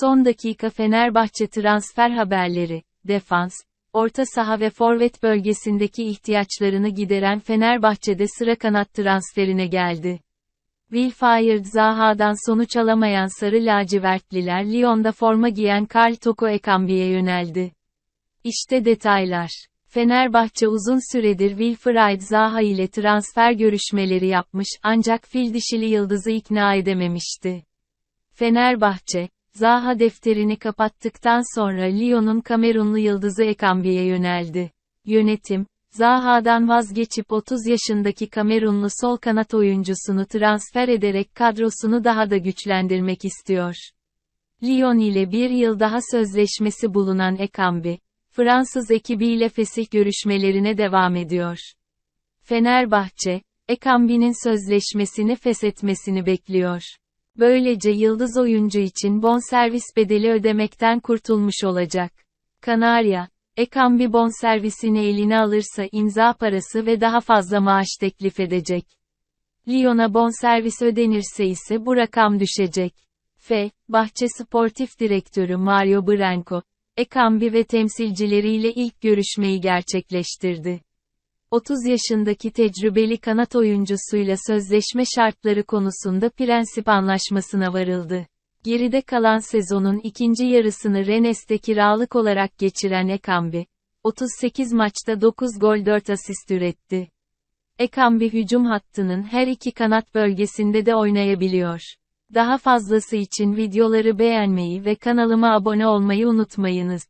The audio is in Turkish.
Son dakika Fenerbahçe transfer haberleri, defans, orta saha ve forvet bölgesindeki ihtiyaçlarını gideren Fenerbahçe'de sıra kanat transferine geldi. Wilfried Zaha'dan sonuç alamayan Sarı lacivertliler Lyon'da forma giyen Karl Toko Ekambi'ye yöneldi. İşte detaylar. Fenerbahçe uzun süredir Wilfried Zaha ile transfer görüşmeleri yapmış ancak fil dişili yıldızı ikna edememişti. Fenerbahçe, Zaha defterini kapattıktan sonra Lyon'un Kamerunlu yıldızı Ekambi'ye yöneldi. Yönetim, Zaha'dan vazgeçip 30 yaşındaki Kamerunlu sol kanat oyuncusunu transfer ederek kadrosunu daha da güçlendirmek istiyor. Lyon ile bir yıl daha sözleşmesi bulunan Ekambi, Fransız ekibiyle fesih görüşmelerine devam ediyor. Fenerbahçe, Ekambi'nin sözleşmesini feshetmesini bekliyor. Böylece yıldız oyuncu için bonservis bedeli ödemekten kurtulmuş olacak. Kanarya, Ekambi bonservisini eline alırsa imza parası ve daha fazla maaş teklif edecek. Lyon'a bonservis ödenirse ise bu rakam düşecek. F. Bahçe Sportif Direktörü Mario Branco, Ekambi ve temsilcileriyle ilk görüşmeyi gerçekleştirdi. 30 yaşındaki tecrübeli kanat oyuncusuyla sözleşme şartları konusunda prensip anlaşmasına varıldı. Geride kalan sezonun ikinci yarısını Rennes'te kiralık olarak geçiren Ekambi, 38 maçta 9 gol 4 asist üretti. Ekambi hücum hattının her iki kanat bölgesinde de oynayabiliyor. Daha fazlası için videoları beğenmeyi ve kanalıma abone olmayı unutmayınız.